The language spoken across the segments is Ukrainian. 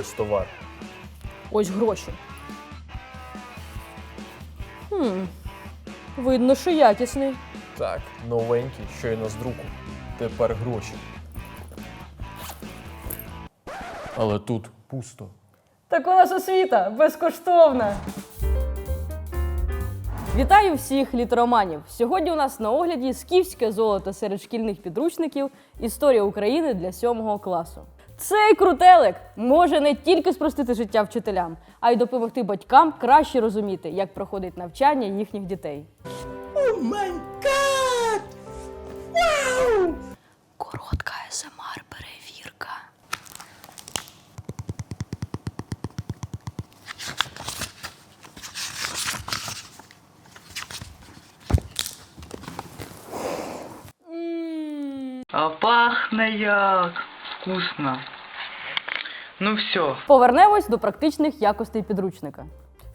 Ось товар. Ось гроші. Хм. Видно, що якісний. Так, новенький, щойно з друку. Тепер гроші. Але тут пусто. Так у нас освіта безкоштовна. Вітаю всіх літероманів! Сьогодні у нас на огляді скіфське золото серед шкільних підручників Історія України для 7 класу. Цей крутелик може не тільки спростити життя вчителям, а й допомогти батькам краще розуміти, як проходить навчання їхніх дітей. Коротка СМР перевірка. А пахне як вкусно. Ну все. Повернемось до практичних якостей підручника.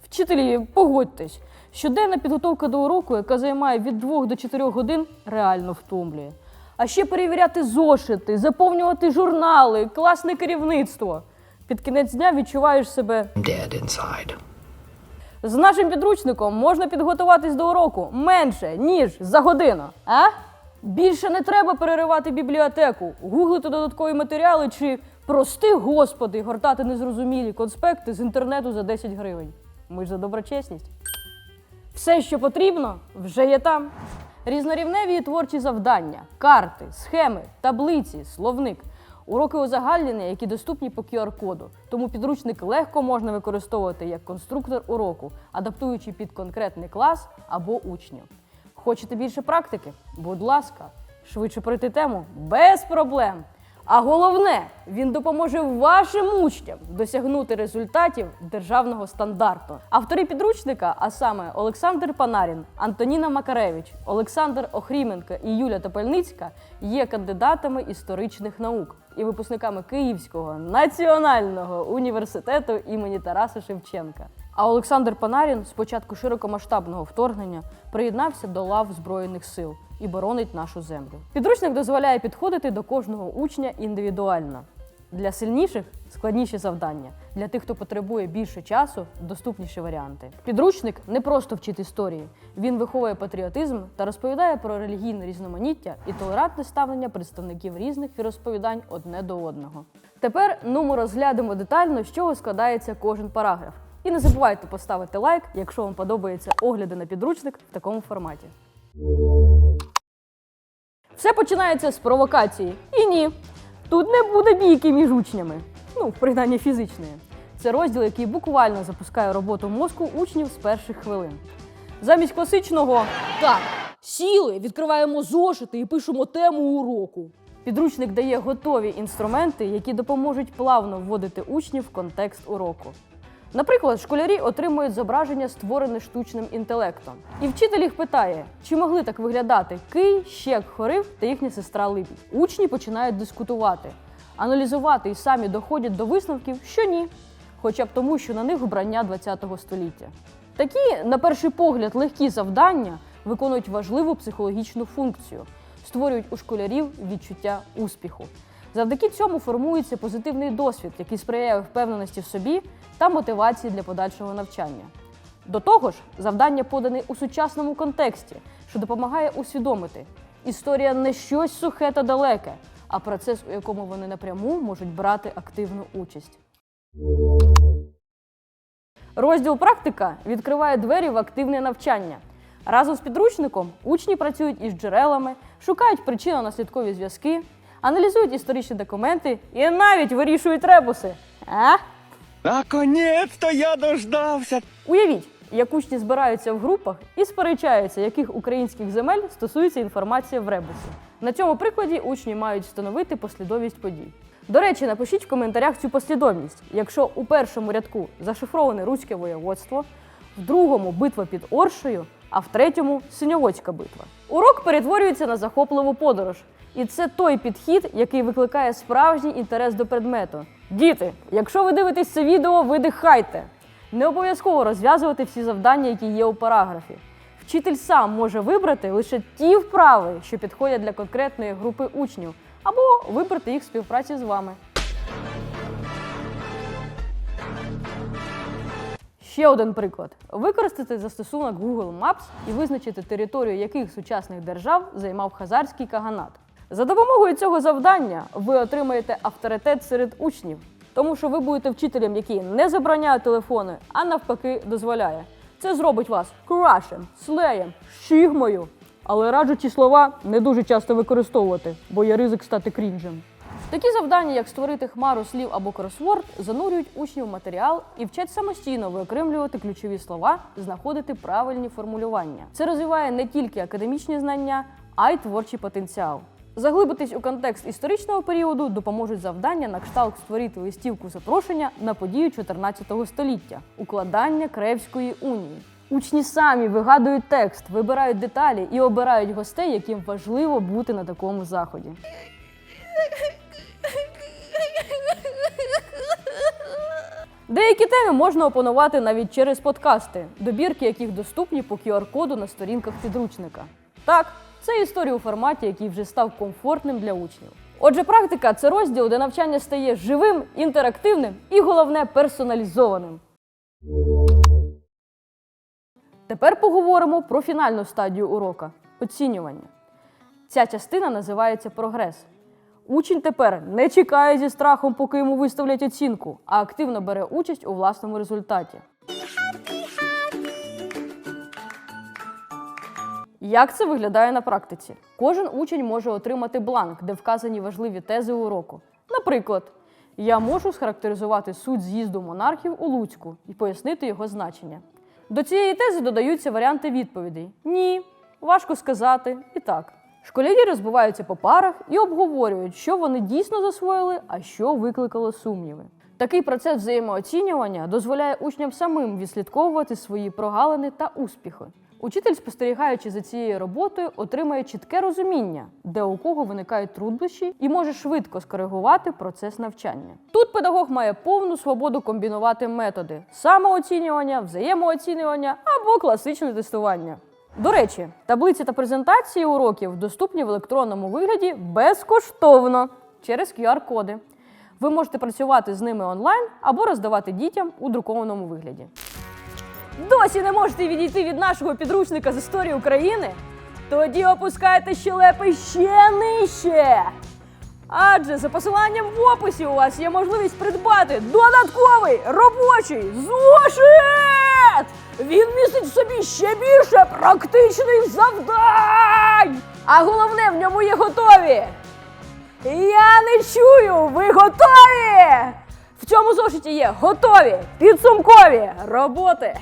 Вчителі, погодьтесь, щоденна підготовка до уроку, яка займає від 2 до 4 годин, реально втомлює. А ще перевіряти зошити, заповнювати журнали, класне керівництво. Під кінець дня відчуваєш себе. dead inside. З нашим підручником можна підготуватись до уроку менше, ніж за годину. А? Більше не треба переривати бібліотеку, гуглити додаткові матеріали чи, прости господи, гортати незрозумілі конспекти з інтернету за 10 гривень. Ми ж за доброчесність. Все, що потрібно, вже є там. Різнорівневі і творчі завдання, карти, схеми, таблиці, словник. Уроки узагальнення, які доступні по QR-коду. Тому підручник легко можна використовувати як конструктор уроку, адаптуючи під конкретний клас або учнів. Хочете більше практики? Будь ласка, швидше пройти тему без проблем. А головне, він допоможе вашим учням досягнути результатів державного стандарту. Автори підручника, а саме Олександр Панарін, Антоніна Макаревич, Олександр Охріменко і Юля Топельницька, є кандидатами історичних наук і випускниками Київського національного університету імені Тараса Шевченка. А Олександр Панарін з початку широкомасштабного вторгнення приєднався до лав Збройних сил і боронить нашу землю. Підручник дозволяє підходити до кожного учня індивідуально. Для сильніших складніші завдання. Для тих, хто потребує більше часу, доступніші варіанти. Підручник не просто вчить історії. Він виховує патріотизм та розповідає про релігійне різноманіття і толерантне ставлення представників різних віросповідань одне до одного. Тепер ну ми розглянемо детально, з чого складається кожен параграф. І не забувайте поставити лайк, якщо вам подобаються огляди на підручник в такому форматі. Все починається з провокації. І ні, тут не буде бійки між учнями. Ну, принаймні фізичної. Це розділ, який буквально запускає роботу мозку учнів з перших хвилин. Замість класичного так, сіли, відкриваємо зошити і пишемо тему уроку. Підручник дає готові інструменти, які допоможуть плавно вводити учнів в контекст уроку. Наприклад, школярі отримують зображення, створене штучним інтелектом. І вчитель їх питає, чи могли так виглядати Кий, Щек, Хорив та їхня сестра Липідь. Учні починають дискутувати, аналізувати і самі доходять до висновків, що ні, хоча б тому, що на них вбрання ХХ століття. Такі, на перший погляд, легкі завдання виконують важливу психологічну функцію, створюють у школярів відчуття успіху. Завдяки цьому формується позитивний досвід, який сприяє впевненості в собі та мотивації для подальшого навчання. До того ж, завдання подані у сучасному контексті, що допомагає усвідомити, історія не щось сухе та далеке, а процес, у якому вони напряму можуть брати активну участь. Розділ практика відкриває двері в активне навчання. Разом з підручником учні працюють із джерелами, шукають причинно-наслідкові зв'язки, аналізують історичні документи і навіть вирішують ребуси. А? Наконец-то я дождався. Уявіть, як учні збираються в групах і сперечаються, яких українських земель стосується інформація в ребусі. На цьому прикладі учні мають встановити послідовність подій. До речі, напишіть в коментарях цю послідовність. Якщо у першому рядку зашифроване руське воєводство, в другому битва під Оршею, а в третьому синьоводська битва. Урок перетворюється на захопливу подорож. І це той підхід, який викликає справжній інтерес до предмету. Діти, якщо ви дивитесь це відео, видихайте. Не обов'язково розв'язувати всі завдання, які є у параграфі. Вчитель сам може вибрати лише ті вправи, що підходять для конкретної групи учнів, або вибрати їх в співпраці з вами. Ще один приклад: використати застосунок Google Maps і визначити територію яких сучасних держав займав хазарський каганат. За допомогою цього завдання ви отримаєте авторитет серед учнів, тому що ви будете вчителем, який не забороняє телефони, а навпаки дозволяє. Це зробить вас крашем, слеєм, шігмою. Але раджу ці слова не дуже часто використовувати, бо є ризик стати крінжем. Такі завдання, як створити хмару слів або кросворд, занурюють учнів матеріал і вчать самостійно виокремлювати ключові слова, знаходити правильні формулювання. Це розвиває не тільки академічні знання, а й творчий потенціал. Заглибитись у контекст історичного періоду допоможуть завдання на кшталт створити листівку запрошення на подію 14 століття укладання Кревської унії. Учні самі вигадують текст, вибирають деталі і обирають гостей, яким важливо бути на такому заході. Деякі теми можна опанувати навіть через подкасти, добірки яких доступні по QR-коду на сторінках підручника. Так, це історія у форматі, який вже став комфортним для учнів. Отже, практика це розділ, де навчання стає живим, інтерактивним і головне персоналізованим. Тепер поговоримо про фінальну стадію урока оцінювання. Ця частина називається прогрес. Учень тепер не чекає зі страхом, поки йому виставлять оцінку, а активно бере участь у власному результаті. Як це виглядає на практиці? Кожен учень може отримати бланк, де вказані важливі тези уроку. Наприклад, я можу схарактеризувати суть з'їзду монархів у Луцьку і пояснити його значення. До цієї тези додаються варіанти відповідей: ні, важко сказати і так. Школярі розбиваються по парах і обговорюють, що вони дійсно засвоїли, а що викликало сумніви. Такий процес взаємооцінювання дозволяє учням самим відслідковувати свої прогалини та успіхи. Учитель, спостерігаючи за цією роботою, отримує чітке розуміння, де у кого виникають труднощі, і може швидко скоригувати процес навчання. Тут педагог має повну свободу комбінувати методи самооцінювання, взаємооцінювання або класичне тестування. До речі, таблиці та презентації уроків доступні в електронному вигляді безкоштовно через QR-коди. Ви можете працювати з ними онлайн або роздавати дітям у друкованому вигляді. Досі не можете відійти від нашого підручника з історії України? Тоді опускайте щелепи ще нижче. Адже за посиланням в описі у вас є можливість придбати додатковий робочий зошит! Він містить собі ще більше практичних завдань! А головне, в ньому є готові! Я не чую, ви готові? В цьому зошиті є готові підсумкові роботи.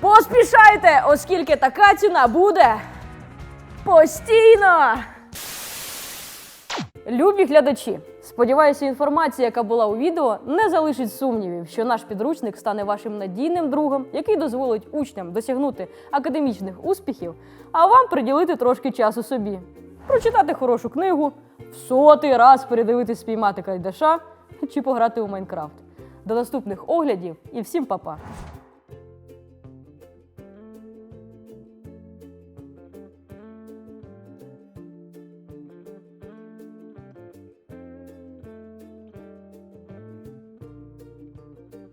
Поспішайте, оскільки така ціна буде постійно. Любі глядачі, сподіваюся, інформація, яка була у відео, не залишить сумнівів, що наш підручник стане вашим надійним другом, який дозволить учням досягнути академічних успіхів, а вам приділити трошки часу собі, прочитати хорошу книгу, в сотий раз передивитись спіймати кайдаша чи пограти у Майнкрафт. До наступних оглядів і всім па-па!